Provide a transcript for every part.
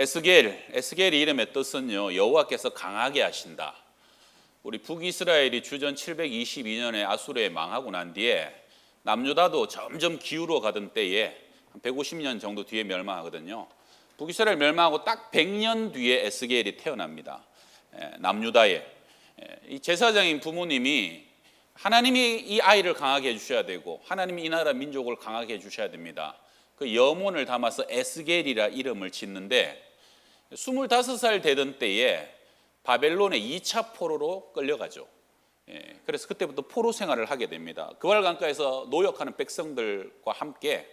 에스겔, 에스겔의 이름의 뜻은요 여호와께서 강하게 하신다. 우리 북이스라엘이 주전 722년에 아수르에 망하고 난 뒤에 남유다도 점점 기울어 가던 때에 한 150년 정도 뒤에 멸망하거든요. 북이스라엘 멸망하고 딱 100년 뒤에 에스겔이 태어납니다. 예, 남유다에 예, 이 제사장인 부모님이 하나님이 이 아이를 강하게 해주셔야 되고 하나님이 이 나라 민족을 강하게 해주셔야 됩니다. 그 염원을 담아서 에스겔이라 이름을 짓는데 25살 되던 때에 바벨론의 2차 포로로 끌려가죠. 예, 그래서 그때부터 포로 생활을 하게 됩니다. 그왈 강가에서 노역하는 백성들과 함께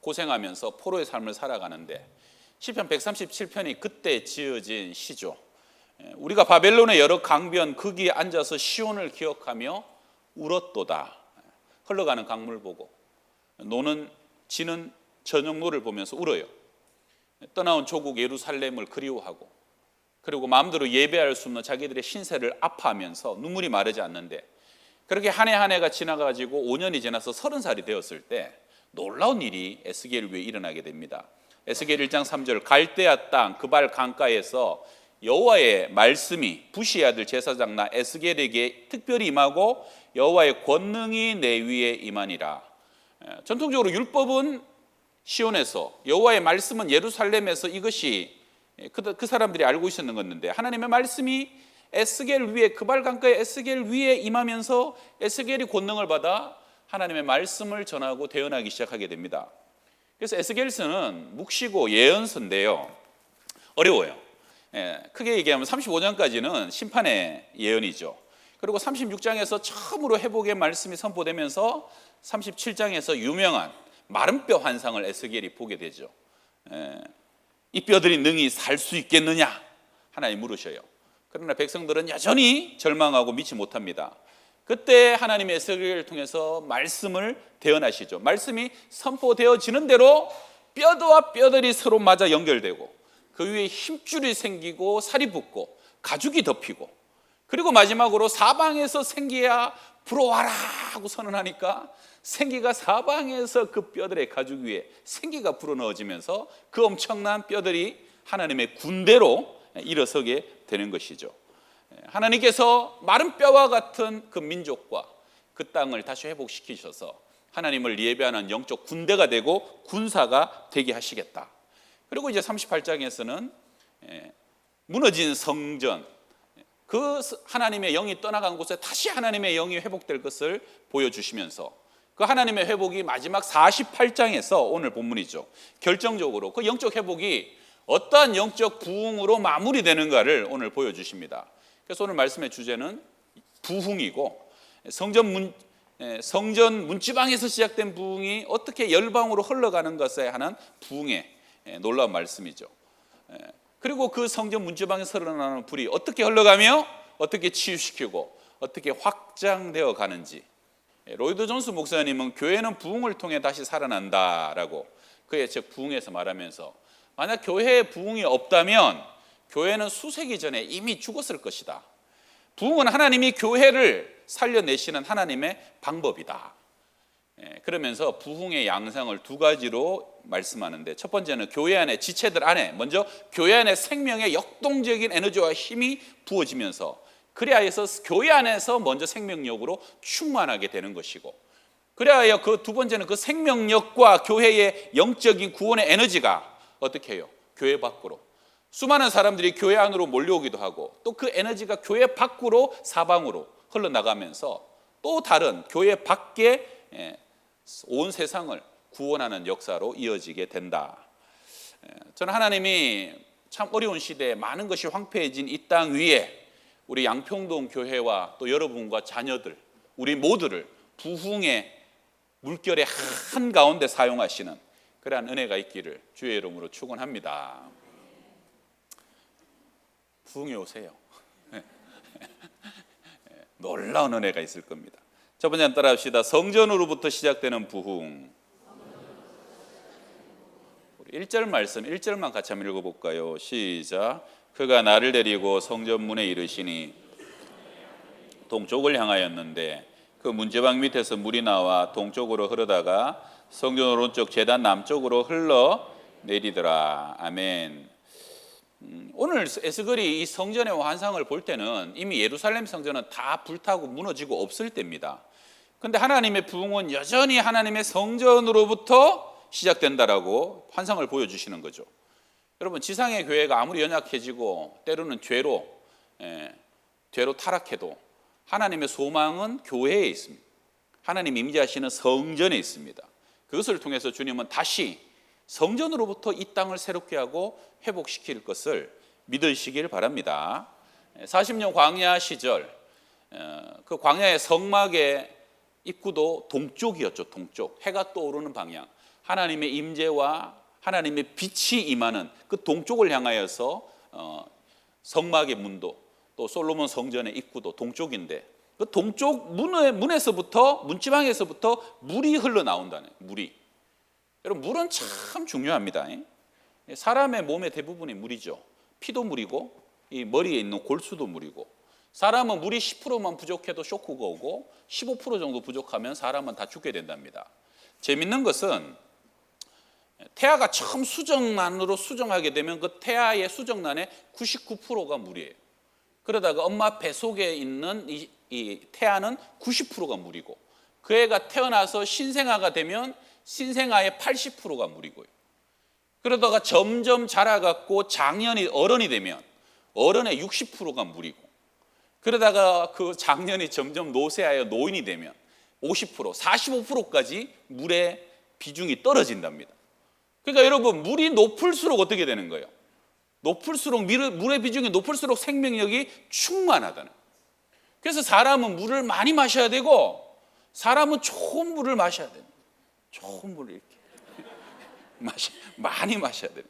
고생하면서 포로의 삶을 살아가는데 시편 137편이 그때 지어진 시죠. 예, 우리가 바벨론의 여러 강변 거기에 앉아서 시온을 기억하며 울었도다. 흘러가는 강물 보고 노는 지는 저녁 노를 보면서 울어요. 떠나온 조국 예루살렘을 그리워하고 그리고 마음대로 예배할 수 없는 자기들의 신세를 아파하면서 눈물이 마르지 않는데 그렇게 한 해 한 해가 지나가지고 5년이 지나서 30살이 되었을 때 놀라운 일이 에스겔 위에 일어나게 됩니다. 에스겔 1장 3절 갈대아 땅 그발 강가에서 여호와의 말씀이 부시의 아들 제사장 나 에스겔에게 특별히 임하고 여호와의 권능이 내 위에 임하니라. 에, 전통적으로 율법은 시온에서 여호와의 말씀은 예루살렘에서 이것이 그, 그 사람들이 알고 있었는 건데 하나님의 말씀이 에스겔 위에 그발 강가의 에스겔 위에 임하면서 에스겔이 권능을 받아 하나님의 말씀을 전하고 대언하기 시작하게 됩니다. 그래서 에스겔서는 묵시고 예언서인데요. 어려워요. 예, 크게 얘기하면 35장까지는 심판의 예언이죠. 그리고 36장에서 처음으로 회복의 말씀이 선포되면서 37장에서 유명한 마른 뼈 환상을 에스겔이 보게 되죠. 예, 이 뼈들이 능히 살 수 있겠느냐? 하나님 물으셔요. 그러나 백성들은 여전히 절망하고 믿지 못합니다. 그때 하나님의 에스겔을 통해서 말씀을 대언하시죠. 말씀이 선포되어지는 대로 뼈와 뼈들이 서로 맞아 연결되고 그 위에 힘줄이 생기고 살이 붙고 가죽이 덮이고 그리고 마지막으로 사방에서 생기야 불어와라 하고 선언하니까 생기가 사방에서 그 뼈들의 가죽 위에 생기가 불어넣어지면서 그 엄청난 뼈들이 하나님의 군대로 일어서게 되는 것이죠. 하나님께서 마른 뼈와 같은 그 민족과 그 땅을 다시 회복시키셔서 하나님을 예배하는 영적 군대가 되고 군사가 되게 하시겠다. 그리고 이제 38장에서는 무너진 성전, 그 하나님의 영이 떠나간 곳에 다시 하나님의 영이 회복될 것을 보여주시면서 그 하나님의 회복이 마지막 48장에서 오늘 본문이죠. 결정적으로 그 영적 회복이 어떠한 영적 부흥으로 마무리되는가를 오늘 보여주십니다. 그래서 오늘 말씀의 주제는 부흥이고 성전 문 성전 문지방에서 시작된 부흥이 어떻게 열방으로 흘러가는 것에 하는 부흥의 놀라운 말씀이죠. 그리고 그 성전 문지방에서 흘러나는 불이 어떻게 흘러가며 어떻게 치유시키고 어떻게 확장되어 가는지 로이드 존스 목사님은 교회는 부흥을 통해 다시 살아난다라고 그의 책 부흥에서 말하면서 만약 교회에 부흥이 없다면 교회는 수세기 전에 이미 죽었을 것이다. 부흥은 하나님이 교회를 살려내시는 하나님의 방법이다. 예, 그러면서 부흥의 양상을 두 가지로 말씀하는데 첫 번째는 교회 안에 지체들 안에 먼저 교회 안에 생명의 역동적인 에너지와 힘이 부어지면서 그래야 해서 교회 안에서 먼저 생명력으로 충만하게 되는 것이고 그래야 그 두 번째는 그 생명력과 교회의 영적인 구원의 에너지가 어떻게 해요? 교회 밖으로 수많은 사람들이 교회 안으로 몰려오기도 하고 또 그 에너지가 교회 밖으로 사방으로 흘러나가면서 또 다른 교회 밖에 온 세상을 구원하는 역사로 이어지게 된다. 저는 하나님이 참 어려운 시대에 많은 것이 황폐해진 이 땅 위에 우리 양평동 교회와 또 여러분과 자녀들, 우리 모두를 부흥의 물결의 한 가운데 사용하시는 그러한 은혜가 있기를 주의 이름으로 축원합니다. 부흥해 오세요. 놀라운 은혜가 있을 겁니다. 첫 번째 따라합시다. 성전으로부터 시작되는 부흥. 1절 말씀 1절만 같이 한번 읽어볼까요? 시작. 그가 나를 데리고 성전 문에 이르시니 동쪽을 향하였는데 그 문제방 밑에서 물이 나와 동쪽으로 흐르다가 성전 오른쪽 제단 남쪽으로 흘러 내리더라. 아멘. 음, 오늘 에스겔이 이 성전의 환상을 볼 때는 이미 예루살렘 성전은 다 불타고 무너지고 없을 때입니다. 근데 하나님의 부흥은 여전히 하나님의 성전으로부터 시작된다라고 환상을 보여주시는 거죠. 여러분 지상의 교회가 아무리 연약해지고 때로는 죄로 예, 죄로 타락해도 하나님의 소망은 교회에 있습니다. 하나님 임재하시는 성전에 있습니다. 그것을 통해서 주님은 다시 성전으로부터 이 땅을 새롭게 하고 회복시킬 것을 믿으시길 바랍니다. 40년 광야 시절 어, 그 광야의 성막의 입구도 동쪽이었죠. 동쪽 해가 떠오르는 방향 하나님의 임재와 하나님의 빛이 임하는 그 동쪽을 향하여서 어, 성막의 문도 또 솔로몬 성전의 입구도 동쪽인데 그 동쪽 문의 문에서부터 문지방에서부터 물이 흘러 나온다는 물이 여러분 물은 참 중요합니다. 사람의 몸의 대부분이 물이죠. 피도 물이고 이 머리에 있는 골수도 물이고 사람은 물이 10%만 부족해도 쇼크가 오고 15% 정도 부족하면 사람은 다 죽게 된답니다. 재밌는 것은 태아가 처음 수정란으로 수정하게 되면 그 태아의 수정란의 99%가 물이에요. 그러다가 엄마 배 속에 있는 이, 이 태아는 90%가 물이고 그 애가 태어나서 신생아가 되면 신생아의 80%가 물이고요. 그러다가 점점 자라갖고 장년이 어른이 되면 어른의 60%가 물이고 그러다가 그 장년이 점점 노쇠하여 노인이 되면 50% 45%까지 물의 비중이 떨어진답니다. 그러니까 여러분 물이 높을수록 어떻게 되는 거예요? 높을수록 물의 비중이 높을수록 생명력이 충만하다는. 그래서 사람은 물을 많이 마셔야 되고 사람은 좋은 물을 마셔야 돼요. 좋은 물을 이렇게 마시 많이 마셔야 돼요.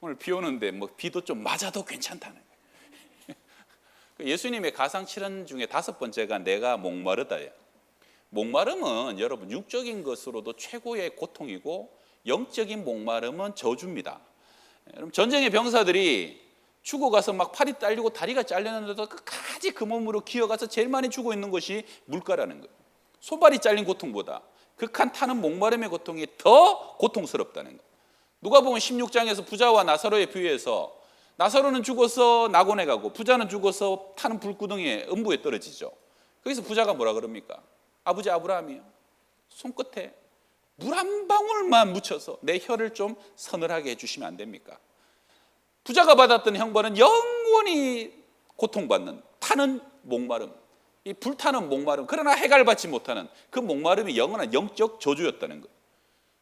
오늘 비 오는데 뭐 비도 좀 맞아도 괜찮다는 거예요. 예수님의 가상 칠언 중에 다섯 번째가 내가 목마르다예요. 목마름은 여러분 육적인 것으로도 최고의 고통이고 영적인 목마름은 저주입니다. 여러분 전쟁의 병사들이 죽어 가서 막 팔이 딸리고 다리가 잘렸는데도 끝까지 그 몸으로 기어가서 제일 많이 죽어 있는 것이 물가라는 거예요. 소발이 잘린 고통보다 극한 타는 목마름의 고통이 더 고통스럽다는 거예요. 누가 보면 16장에서 부자와 나사로의 비유에서 나사로는 죽어서 낙원에 가고 부자는 죽어서 타는 불구덩이에 음부에 떨어지죠. 거기서 부자가 뭐라 그럽니까? 아버지 아브라함이요. 손끝에 물 한 방울만 묻혀서 내 혀를 좀 서늘하게 해주시면 안 됩니까? 부자가 받았던 형벌은 영원히 고통받는 타는 목마름, 이 불타는 목마름, 그러나 해갈받지 못하는 그 목마름이 영원한 영적 저주였다는 것.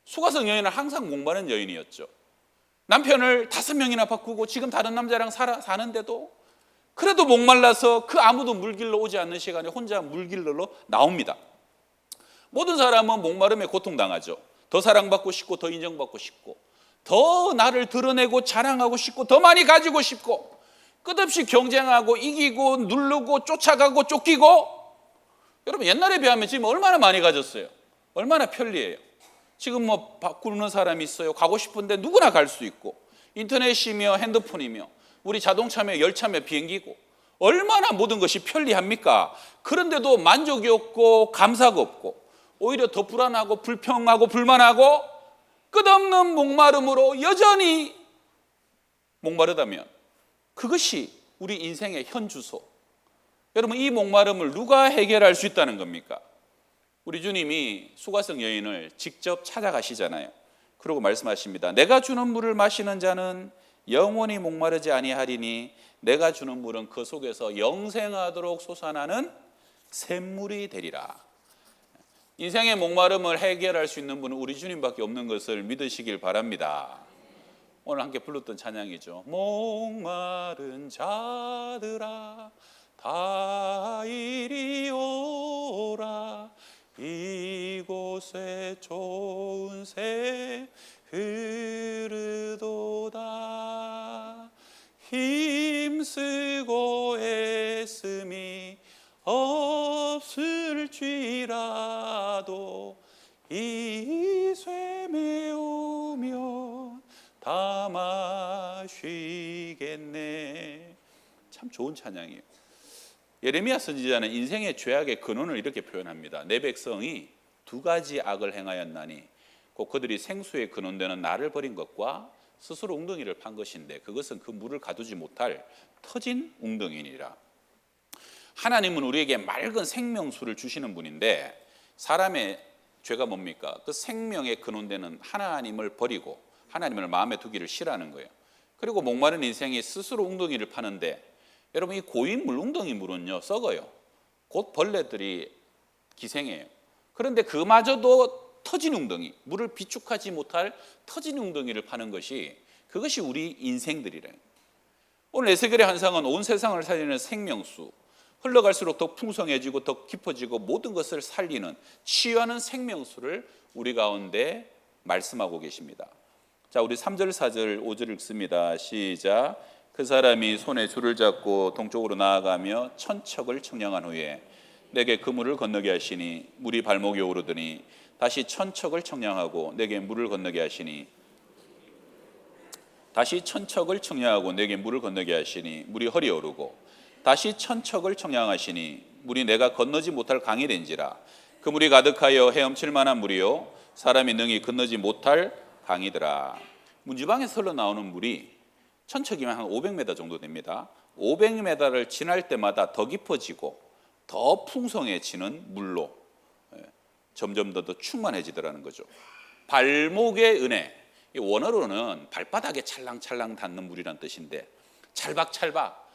수가성 여인은 항상 목마른 여인이었죠. 남편을 다섯 명이나 바꾸고 지금 다른 남자랑 살아, 사는데도 그래도 목말라서 그 아무도 물길로 오지 않는 시간에 혼자 물길로 나옵니다. 모든 사람은 목마름에 고통당하죠. 더 사랑받고 싶고 더 인정받고 싶고 더 나를 드러내고 자랑하고 싶고 더 많이 가지고 싶고 끝없이 경쟁하고 이기고 누르고 쫓아가고 쫓기고 여러분 옛날에 비하면 지금 얼마나 많이 가졌어요. 얼마나 편리해요. 지금 뭐 바꾸는 사람이 있어요. 가고 싶은데 누구나 갈 수 있고 인터넷이며 핸드폰이며 우리 자동차며 열차며 비행기고 얼마나 모든 것이 편리합니까? 그런데도 만족이 없고 감사가 없고 오히려 더 불안하고 불평하고 불만하고 끝없는 목마름으로 여전히 목마르다면 그것이 우리 인생의 현 주소. 여러분 이 목마름을 누가 해결할 수 있다는 겁니까? 우리 주님이 수가성 여인을 직접 찾아가시잖아요. 그러고 말씀하십니다. 내가 주는 물을 마시는 자는 영원히 목마르지 아니하리니 내가 주는 물은 그 속에서 영생하도록 솟아나는 샘물이 되리라. 인생의 목마름을 해결할 수 있는 분은 우리 주님밖에 없는 것을 믿으시길 바랍니다. 오늘 함께 불렀던 찬양이죠. 목마른 자들아 다 이리 오라 이곳에 좋은 새 흐르도다 힘쓰고 애씀이 없 을지라도 이 쇠매 오면 다 마시겠네. 참 좋은 찬양이에요. 예레미야 선지자는 인생의 죄악의 근원을 이렇게 표현합니다. 내 백성이 두 가지 악을 행하였나니 곧 그들이 생수의 근원되는 나를 버린 것과 스스로 웅덩이를 판 것인데 그것은 그 물을 가두지 못할 터진 웅덩이니라. 하나님은 우리에게 맑은 생명수를 주시는 분인데 사람의 죄가 뭡니까? 그 생명의 근원되는 하나님을 버리고 하나님을 마음에 두기를 싫어하는 거예요. 그리고 목마른 인생이 스스로 웅덩이를 파는데 여러분 이 고인물 웅덩이 물은요 썩어요. 곧 벌레들이 기생해요. 그런데 그마저도 터진 웅덩이, 물을 비축하지 못할 터진 웅덩이를 파는 것이 그것이 우리 인생들이래요. 오늘 에스겔의 환상은 온 세상을 살리는 생명수, 흘러갈수록 더 풍성해지고 더 깊어지고 모든 것을 살리는 치유하는 생명수를 우리 가운데 말씀하고 계십니다. 자, 우리 3절, 4절, 5절 읽습니다. 시작. 그 사람이 손에 줄을 잡고 동쪽으로 나아가며 천척을 청량한 후에 내게 그 물을 건너게 하시니 물이 발목에 오르더니 다시 천척을 청량하고 내게 물을 건너게 하시니 다시 천척을 청량하고 내게 물을 건너게 하시니 물이 허리에 오르고 다시 천척을 청량하시니 물이 내가 건너지 못할 강이 된지라. 그 물이 가득하여 헤엄칠 만한 물이요 사람이 능히 건너지 못할 강이더라. 문지방에서 흘러나오는 물이 천척이면 한 500m 정도 됩니다. 500m를 지날 때마다 더 깊어지고 더 풍성해지는 물로 예, 점점 더, 더 충만해지더라는 거죠. 발목의 은혜. 이 원어로는 발바닥에 찰랑찰랑 닿는 물이란 뜻인데 찰박찰박. 예,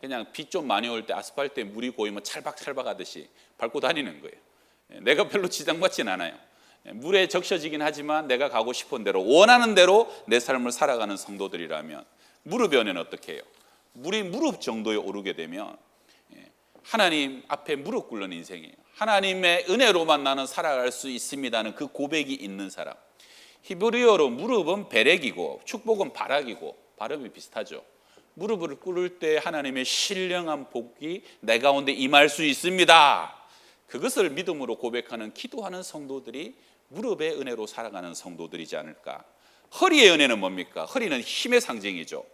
그냥 비 좀 많이 올 때 아스팔트에 물이 고이면 찰박찰박 하듯이 밟고 다니는 거예요. 예, 내가 별로 지장받진 않아요. 예, 물에 적셔지긴 하지만 내가 가고 싶은 대로 원하는 대로 내 삶을 살아가는 성도들이라면 무릎의 은혜는 어떻게 해요? 물이 무릎 정도에 오르게 되면 예, 하나님 앞에 무릎 꿇는 인생이에요. 하나님의 은혜로만 나는 살아갈 수 있습니다는 그 고백이 있는 사람. 히브리어로 무릎은 베렉이고 축복은 바락이고 발음이 비슷하죠. 무릎을 꿇을 때 하나님의 신령한 복이 내 가운데 임할 수 있습니다. 그것을 믿음으로 고백하는 기도하는 성도들이 무릎의 은혜로 살아가는 성도들이지 않을까. 허리의 은혜는 뭡니까? 허리는 힘의 상징이죠.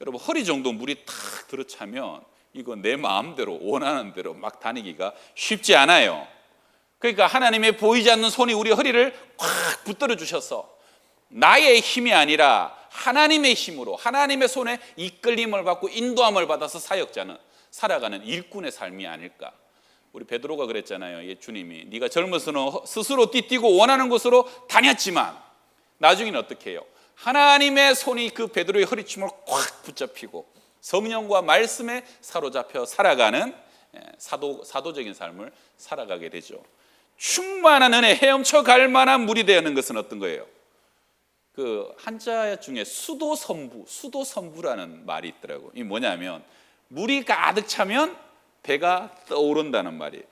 여러분 허리 정도 물이 탁 들어차면 이거 내 마음대로 원하는 대로 막 다니기가 쉽지 않아요. 그러니까 하나님의 보이지 않는 손이 우리 허리를 꽉 붙들어 주셔서 나의 힘이 아니라 하나님의 힘으로 하나님의 손에 이끌림을 받고 인도함을 받아서 사역자는 살아가는 일꾼의 삶이 아닐까. 우리 베드로가 그랬잖아요. 예, 주님이 네가 젊어서는 스스로 뛰뛰고 원하는 곳으로 다녔지만 나중에는 어떻게 해요? 하나님의 손이 그 베드로의 허리춤을 꽉 붙잡히고 성령과 말씀에 사로잡혀 살아가는 예, 사도 사도적인 삶을 살아가게 되죠. 충만한 은혜 헤엄쳐 갈 만한 물이 되는 것은 어떤 거예요? 그 한자 중에 수도선부, 수도선부라는 말이 있더라고. 이 뭐냐면 물이 가득 차면 배가 떠오른다는 말이에요.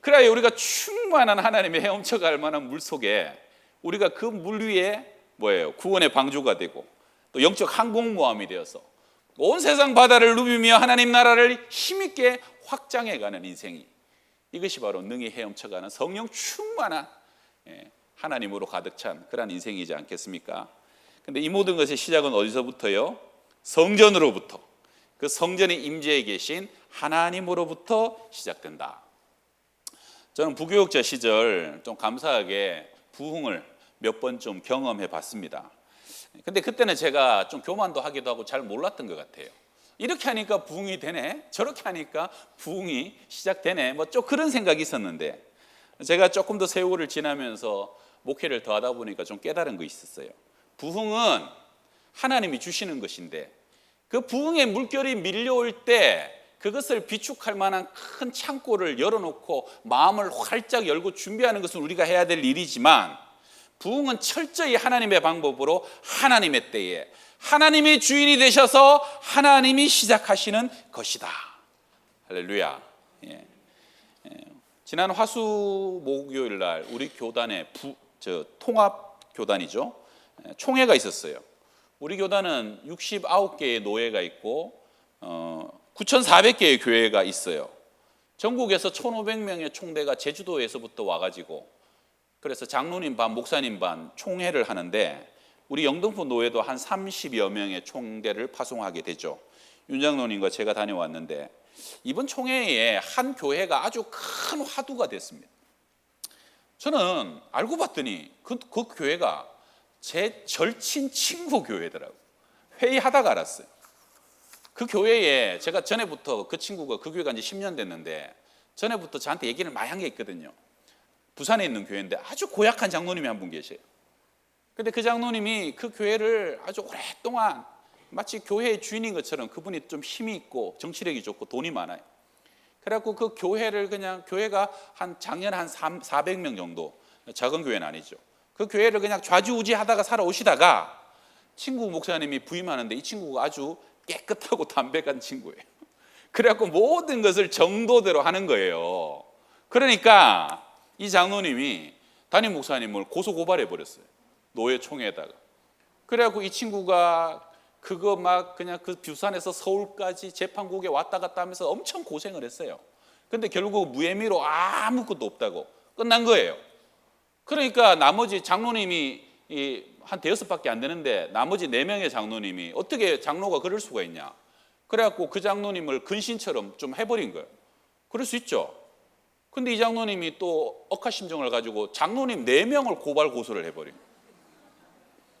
그래야 우리가 충만한 하나님의 헤엄쳐 갈 만한 물 속에 우리가 그 물 위에 뭐예요? 구원의 방주가 되고 또 영적 항공모함이 되어서 온 세상 바다를 누비며 하나님 나라를 힘있게 확장해 가는 인생이 이것이 바로 능히 헤엄쳐 가는 성령 충만한 예, 하나님으로 가득 찬 그런 인생이지 않겠습니까? 근데 이 모든 것의 시작은 어디서부터요? 성전으로부터. 그 성전의 임재에 계신 하나님으로부터 시작된다. 저는 부교육자 시절 좀 감사하게 부흥을 몇 번 좀 경험해 봤습니다. 근데 그때는 제가 좀 교만도 하기도 하고 잘 몰랐던 것 같아요. 이렇게 하니까 부흥이 되네. 저렇게 하니까 부흥이 시작되네. 뭐 좀 그런 생각이 있었는데 제가 조금 더 세월을 지나면서 목회를 더 하다 보니까 좀 깨달은 거 있었어요. 부흥은 하나님이 주시는 것인데 그 부흥의 물결이 밀려올 때 그것을 비축할 만한 큰 창고를 열어놓고 마음을 활짝 열고 준비하는 것은 우리가 해야 될 일이지만 부흥은 철저히 하나님의 방법으로 하나님의 때에 하나님이 주인이 되셔서 하나님이 시작하시는 것이다. 할렐루야. 예. 예. 지난 화수 목요일 날 우리 교단의 부, 저 통합 교단이죠. 예, 총회가 있었어요. 우리 교단은 69개의 노예가 있고 어, 9,400개의 교회가 있어요. 전국에서 1,500명의 총대가 제주도에서부터 와가지고 그래서 장로님 반, 목사님 반 총회를 하는데 우리 영등포 노예도 한 30여 명의 총대를 파송하게 되죠. 윤 장로님과 제가 다녀왔는데 이번 총회에 한 교회가 아주 큰 화두가 됐습니다. 저는 알고 봤더니 그, 그 교회가 제 절친 친구 교회더라고. 회의하다가 알았어요. 그 교회에 제가 전에부터 그 친구가 그 교회 간지 10년 됐는데 전에부터 저한테 얘기를 많이 한 게 있거든요. 부산에 있는 교회인데 아주 고약한 장로님이 한 분 계세요. 근데 그 장로님이 그 교회를 아주 오랫동안 마치 교회의 주인인 것처럼 그분이 좀 힘이 있고 정치력이 좋고 돈이 많아요. 그래갖고 그 교회를 그냥 교회가 한 작년 한 3, 400명 정도 작은 교회는 아니죠. 그 교회를 그냥 좌지우지하다가 살아오시다가 친구 목사님이 부임하는데 이 친구가 아주 깨끗하고 담백한 친구예요. 그래갖고 모든 것을 정도대로 하는 거예요. 그러니까 이 장로님이 담임 목사님을 고소 고발해 버렸어요. 노예총회에다가. 그래갖고 이 친구가 그거 막 그냥 그 부산에서 서울까지 재판국에 왔다 갔다 하면서 엄청 고생을 했어요. 근데 결국 무혐의로 아무것도 없다고 끝난 거예요. 그러니까 나머지 장로님이 이한 대여섯 밖에 안 되는데 나머지 네 명의 장로님이 어떻게 장로가 그럴 수가 있냐? 그래갖고 그 장로님을 근신처럼 좀 해버린 거예요. 그럴 수 있죠. 근데 이 장로님이 또 억하심정을 가지고 장로님 네 명을 고발 고소를 해버린 거예요.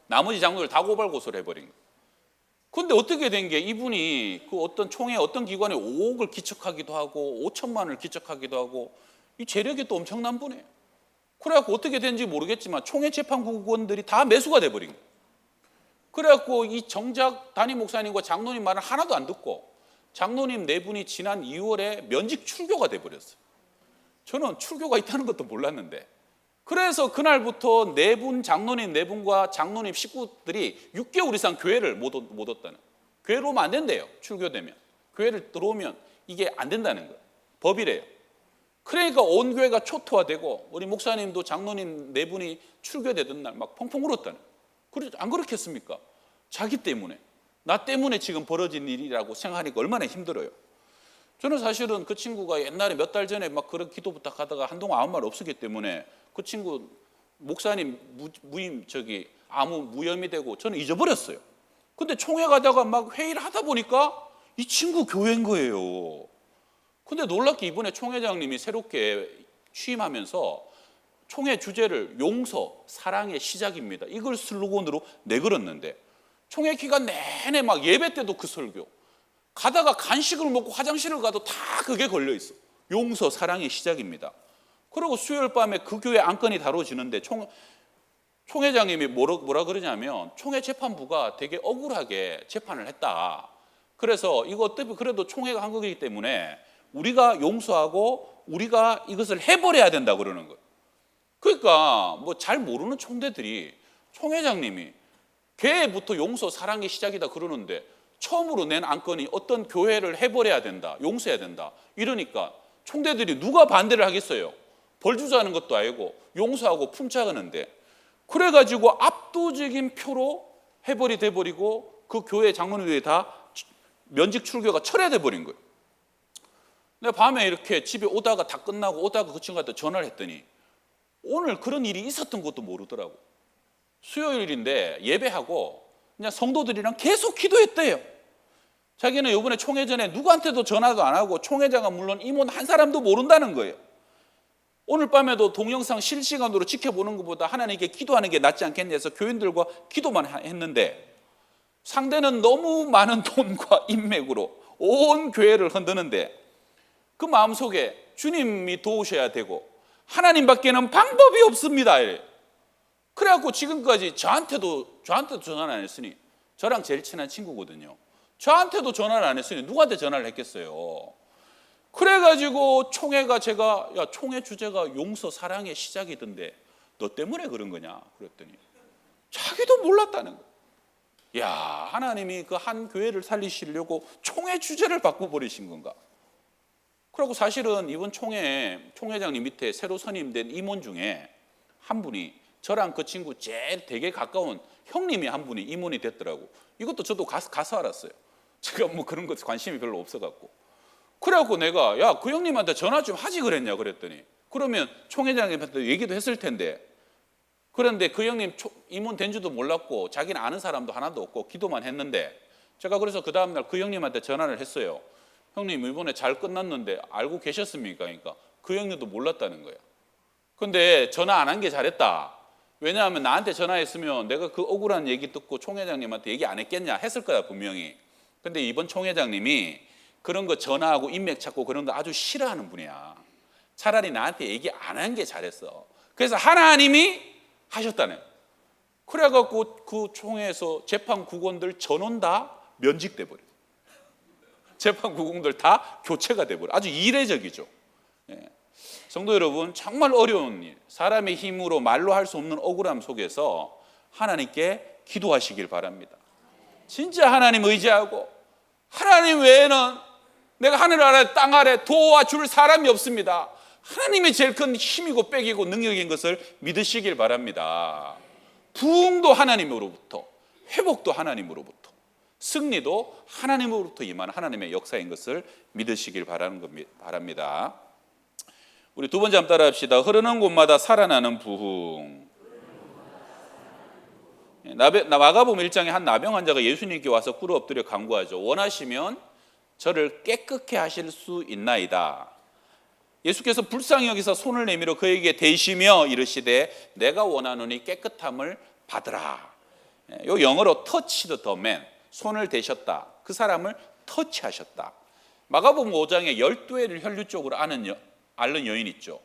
나머지 장로를 다 고발 고소를 해버린 거예요. 근데 어떻게 된 게 이분이 그 어떤 총회 어떤 기관에 5억을 기척하기도 하고 5천만 원을 기척하기도 하고 이 재력이 또 엄청난 분이에요. 그래갖고 어떻게 된지 모르겠지만 총회 재판국원들이 다 매수가 돼버린 거예요. 그래갖고 이 정작 담임 목사님과 장로님 말은 하나도 안 듣고 장로님 네 분이 지난 2월에 면직 출교가 돼버렸어요. 저는 출교가 있다는 것도 몰랐는데 그래서 그날부터 네 분 장로님 네 분과 장로님 식구들이 6개월 이상 교회를 못, 얻- 못 얻다는 교회로 오면 안 된대요 출교되면. 교회를 들어오면 이게 안 된다는 거예요. 법이래요. 그러니까 온 교회가 초토화되고 우리 목사님도 장로님 네 분이 출교되던 날 막 펑펑 울었다는 안 그렇겠습니까? 자기 때문에. 나 때문에 지금 벌어진 일이라고 생각하니까 얼마나 힘들어요. 저는 사실은 그 친구가 옛날에 몇 달 전에 막 그런 기도 부탁하다가 한동안 아무 말 없었기 때문에 그 친구 목사님 무, 무임 저기 아무 무혐의 되고 저는 잊어버렸어요. 근데 총회 가다가 막 회의를 하다 보니까 이 친구 교회인 거예요. 근데 놀랍게 이번에 총회장님이 새롭게 취임하면서 총회 주제를 용서, 사랑의 시작입니다. 이걸 슬로건으로 내걸었는데 총회 기간 내내 막 예배 때도 그 설교. 가다가 간식을 먹고 화장실을 가도 다 그게 걸려 있어. 용서, 사랑의 시작입니다. 그리고 수요일 밤에 그 교회 안건이 다뤄지는데 총, 총회장님이 뭐라, 뭐라 그러냐면 총회 재판부가 되게 억울하게 재판을 했다. 그래서 이거 어차피 그래도 총회가 한 거기 때문에 우리가 용서하고 우리가 이것을 해버려야 된다 그러는 거예요. 그러니까 뭐 잘 모르는 총대들이 총회장님이 교회부터 용서 사랑의 시작이다 그러는데 처음으로 낸 안건이 어떤 교회를 해버려야 된다, 용서해야 된다 이러니까 총대들이 누가 반대를 하겠어요? 벌 주자는 것도 아니고 용서하고 품짝하는데 그래가지고 압도적인 표로 해버리 돼버리고 그 교회 장로님들이 다 면직 출교가 철회돼 버린 거예요. 내가 밤에 이렇게 집에 오다가 다 끝나고 오다가 그 친구한테 전화를 했더니 오늘 그런 일이 있었던 것도 모르더라고. 수요일인데 예배하고 그냥 성도들이랑 계속 기도했대요. 자기는 이번에 총회 전에 누구한테도 전화도 안 하고 총회장은 물론 임원 한 사람도 모른다는 거예요. 오늘 밤에도 동영상 실시간으로 지켜보는 것보다 하나님께 기도하는 게 낫지 않겠냐 해서 교인들과 기도만 했는데 상대는 너무 많은 돈과 인맥으로 온 교회를 흔드는데 그 마음속에 주님이 도우셔야 되고 하나님밖에는 방법이 없습니다. 그래갖고 지금까지 저한테도 저한테도 전화를 안 했으니 저랑 제일 친한 친구거든요. 저한테도 전화를 안 했으니 누구한테 전화를 했겠어요. 그래가지고 총회가 제가 야 총회 주제가 용서 사랑의 시작이던데 너 때문에 그런 거냐 그랬더니 자기도 몰랐다는 거. 야 하나님이 그 한 교회를 살리시려고 총회 주제를 바꿔 버리신 건가? 그리고 사실은 이번 총회 총회장님 밑에 새로 선임된 임원 중에 한 분이 저랑 그 친구 제일 되게 가까운 형님이 한 분이 임원이 됐더라고. 이것도 저도 가서, 가서 알았어요. 제가 뭐 그런 것 관심이 별로 없어갖고. 그래갖고 내가 야 그 형님한테 전화 좀 하지 그랬냐 그랬더니 그러면 총회장님한테 얘기도 했을 텐데 그런데 그 형님 초- 임원 된 줄도 몰랐고 자기는 아는 사람도 하나도 없고 기도만 했는데 제가 그래서 그 다음날 그 형님한테 전화를 했어요. 형님 이번에 잘 끝났는데 알고 계셨습니까? 그러니까 그 형님도 몰랐다는 거예요. 근데 전화 안 한 게 잘했다. 왜냐하면 나한테 전화했으면 내가 그 억울한 얘기 듣고 총회장님한테 얘기 안 했겠냐 했을 거야 분명히. 근데 이번 총회장님이 그런 거 전화하고 인맥 찾고 그런 거 아주 싫어하는 분이야. 차라리 나한테 얘기 안 한 게 잘했어. 그래서 하나님이 하셨다네. 그래갖고 그 총회에서 재판 국원들 전원 다 면직돼 버려. 재판 국원들 다 교체가 돼 버려. 아주 이례적이죠. 예. 성도 여러분, 정말 어려운 일, 사람의 힘으로 말로 할 수 없는 억울함 속에서 하나님께 기도하시길 바랍니다. 진짜 하나님 의지하고 하나님 외에는 내가 하늘 아래 땅 아래 도와줄 사람이 없습니다. 하나님이 제일 큰 힘이고 백이고 능력인 것을 믿으시길 바랍니다. 부흥도 하나님으로부터 회복도 하나님으로부터 승리도 하나님으로부터 임하는 하나님의 역사인 것을 믿으시길 바라는 겁니다. 바랍니다. 우리 두 번째 한번 따라합시다. 흐르는 곳마다 살아나는 부흥. 마가복음 1장에 한 나병 환자가 예수님께 와서 꿇어 엎드려 간구하죠. 원하시면 저를 깨끗게 하실 수 있나이다. 예수께서 불쌍히 여기서 손을 내밀어 그에게 대시며 이르시되 내가 원하노니 깨끗함을 받으라. 예, 요 영어로 the man 손을 대셨다. 그 사람을 터치하셨다. 마가복음 5장에 12회를 혈류 쪽으로 아는 여, 앓는 여인 있죠.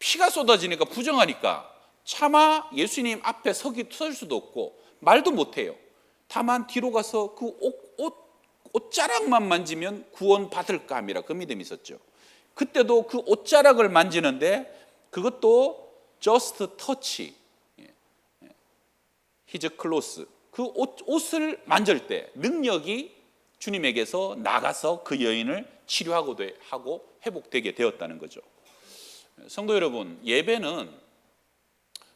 피가 쏟아지니까 부정하니까 차마 예수님 앞에 서기 설 수도 없고 말도 못 해요. 다만 뒤로 가서 그 옷, 옷, 옷자락만 만지면 구원 받을까 함이라 그 믿음이 있었죠. 그때도 그 옷자락을 만지는데 그것도 just touch. 히즈 클로스. 그 옷, 옷을 만질 때 능력이 주님에게서 나가서 그 여인을 치료하고 돼- 하고 회복되게 되었다는 거죠. 성도 여러분, 예배는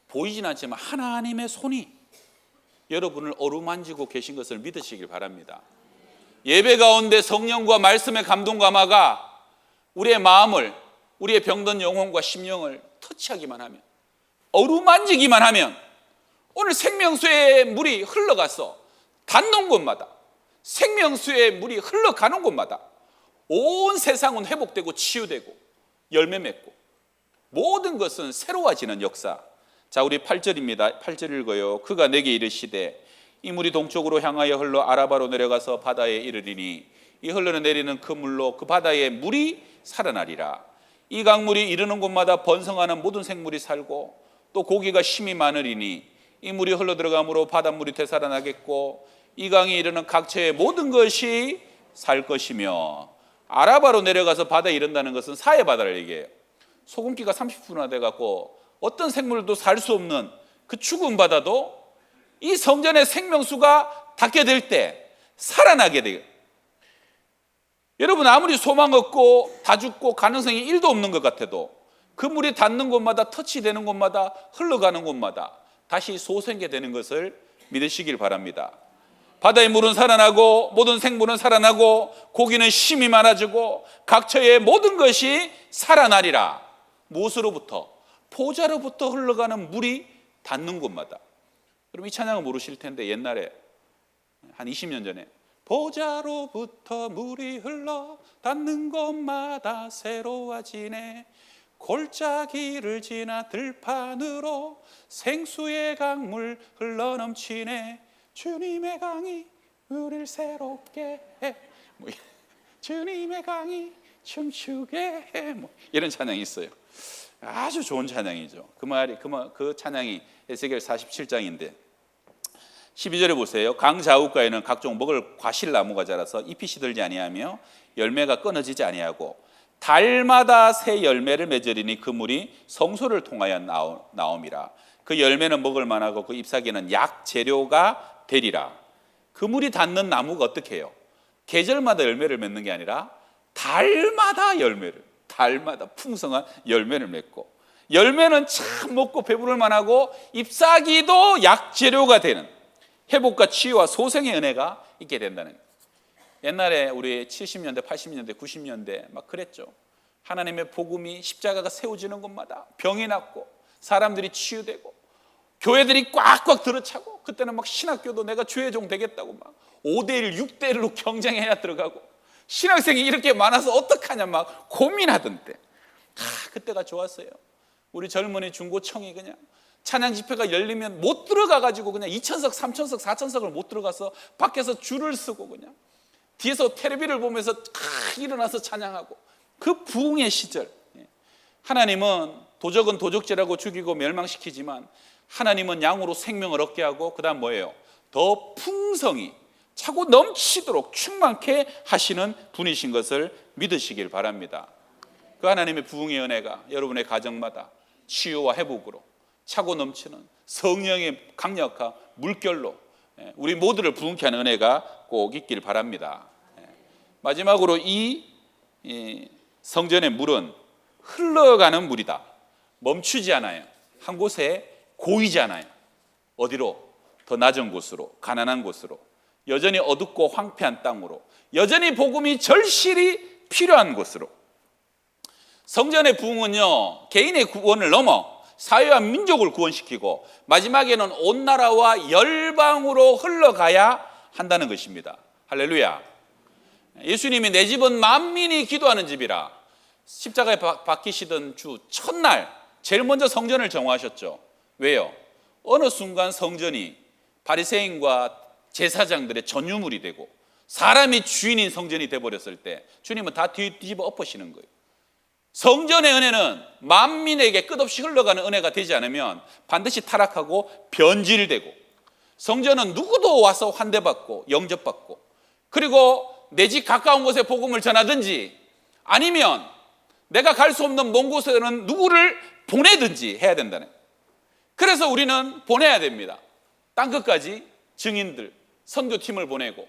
보이진 않지만 하나님의 손이 여러분을 어루만지고 계신 것을 믿으시길 바랍니다. 예배 가운데 성령과 말씀의 감동 감화가 우리의 마음을 우리의 병든 영혼과 심령을 터치하기만 하면 어루만지기만 하면 오늘 생명수의 물이 흘러가서 닿는 곳마다 생명수의 물이 흘러가는 곳마다 온 세상은 회복되고 치유되고 열매 맺고 모든 것은 새로워지는 역사. 자, 우리 8절입니다. 8절 읽어요. 그가 내게 이르시되 이 물이 동쪽으로 향하여 흘러 아라바로 내려가서 바다에 이르리니 이 흘러 내리는 그 물로 그 바다의 물이 살아나리라. 이 강물이 이르는 곳마다 번성하는 모든 생물이 살고 또 고기가 심이 많으리니 이 물이 흘러 들어가므로 바닷물이 되살아나겠고 이 강이 이르는 각처의 모든 것이 살 것이며 아라바로 내려가서 바다에 이른다는 것은 사해 바다를 얘기해요. 소금기가 30분이나 돼 갖고 어떤 생물도 살 수 없는 그 죽은 바다도 이 성전의 생명수가 닿게 될 때 살아나게 돼요. 여러분 아무리 소망 없고 다 죽고 가능성이 1도 없는 것 같아도 그 물이 닿는 곳마다 터치되는 곳마다 흘러가는 곳마다 다시 소생게 되는 것을 믿으시길 바랍니다. 바다의 물은 살아나고 모든 생물은 살아나고 고기는 심이 많아지고 각처의 모든 것이 살아나리라. 무엇으로부터? 포자로부터 흘러가는 물이 닿는 곳마다. 그럼 이 찬양을 모르실 텐데 옛날에 한 20년 전에 보자로부터 물이 흘러 닿는 곳마다 새로워지네. 골짜기를 지나 들판으로 생수의 강물 흘러 넘치네. 주님의 강이 우리를 새롭게 해. 뭐, 이- 주님의 강이 춤추게 해 뭐 이런 찬양이 있어요. 아주 좋은 찬양이죠. 그 말이 그, 말- 그 찬양이 에스겔 47장인데 12절에 보세요. 강 좌우가에는 각종 먹을 과실 나무가 자라서 잎이 시들지 아니하며 열매가 끊어지지 아니하고 달마다 새 열매를 맺으리니 그 물이 성소를 통하여 나옴이라. 그 열매는 먹을 만하고 그 잎사귀는 약 재료가 되리라. 그 물이 닿는 나무가 어떻게 해요? 계절마다 열매를 맺는 게 아니라 달마다 열매를 달마다 풍성한 열매를 맺고 열매는 참 먹고 배부를 만하고 잎사귀도 약 재료가 되는 회복과 치유와 소생의 은혜가 있게 된다는 거예요. 옛날에 우리 70년대, 80년대, 90년대 막 그랬죠. 하나님의 복음이 십자가가 세워지는 곳마다 병이 낫고 사람들이 치유되고 교회들이 꽉꽉 들어차고 그때는 막 신학교도 내가 주의종 되겠다고 막 5대1, 6대1로 경쟁해야 들어가고 신학생이 이렇게 많아서 어떡하냐 막 고민하던 때. 아, 그때가 좋았어요. 우리 젊은이 중고청이 그냥 찬양 집회가 열리면 못 들어가 가지고 그냥 2천석, 3천석, 4천석을 못 들어가서 밖에서 줄을 서고 그냥 뒤에서 테레비를 보면서 탁 일어나서 찬양하고 그 부흥의 시절. 예. 하나님은 도적은 도적질하고 죽이고 멸망시키지만 하나님은 양으로 생명을 얻게 하고 그다음 뭐예요? 더 풍성히 차고 넘치도록 충만케 하시는 분이신 것을 믿으시길 바랍니다. 그 하나님의 부흥의 은혜가 여러분의 가정마다 치유와 회복으로 차고 넘치는 성령의 강력한 물결로 예, 우리 모두를 부흥케 하는 은혜가 꼭 있길 바랍니다. 예. 마지막으로 이, 이 성전의 물은 흘러가는 물이다. 멈추지 않아요. 한 곳에 고이지 않아요. 어디로? 더 낮은 곳으로, 가난한 곳으로, 여전히 어둡고 황폐한 땅으로, 여전히 복음이 절실히 필요한 곳으로. 성전의 부흥은요, 개인의 구원을 넘어 사회와 민족을 구원시키고 마지막에는 온 나라와 열방으로 흘러가야 한다는 것입니다. 할렐루야. 예수님이 내 집은 만민이 기도하는 집이라 십자가에 박- 박히시던 주 첫날 제일 먼저 성전을 정화하셨죠. 왜요? 어느 순간 성전이 바리새인과 제사장들의 전유물이 되고 사람이 주인인 성전이 돼 버렸을 때 주님은 다 뒤- 뒤집어 엎으시는 거예요. 성전의 은혜는 만민에게 끝없이 흘러가는 은혜가 되지 않으면 반드시 타락하고 변질되고 성전은 누구도 와서 환대받고 영접받고 그리고 내 집 가까운 곳에 복음을 전하든지 아니면 내가 갈 수 없는 먼 곳에는 누구를 보내든지 해야 된다는. 그래서 우리는 보내야 됩니다. 땅 끝까지 증인들, 선교팀을 보내고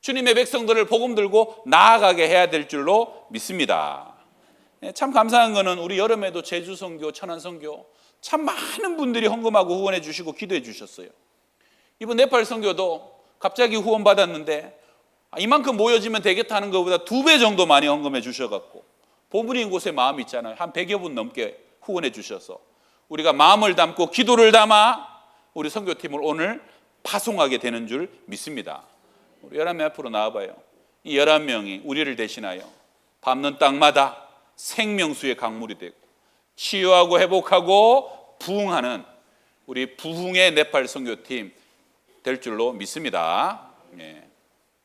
주님의 백성들을 복음 들고 나아가게 해야 될 줄로 믿습니다. 예, 참 감사한 거는 우리 여름에도 제주 선교, 천안 선교 참 많은 분들이 헌금하고 후원해 주시고 기도해 주셨어요. 이번 네팔 선교도 갑자기 후원 받았는데 아, 이만큼 모여지면 되겠다 하는 것보다 두 배 정도 많이 헌금해 주셔갖고 보물인 곳에 마음이 있잖아요. 한 100여 분 넘게 후원해 주셔서 우리가 마음을 담고 기도를 담아 우리 선교팀을 오늘 파송하게 되는 줄 믿습니다. 우리 11명 앞으로 나와봐요. 이 11명이 우리를 대신하여 밟는 땅마다 생명수의 강물이 되고 치유하고 회복하고 부흥하는 우리 부흥의 네팔 선교팀 될 줄로 믿습니다. 예.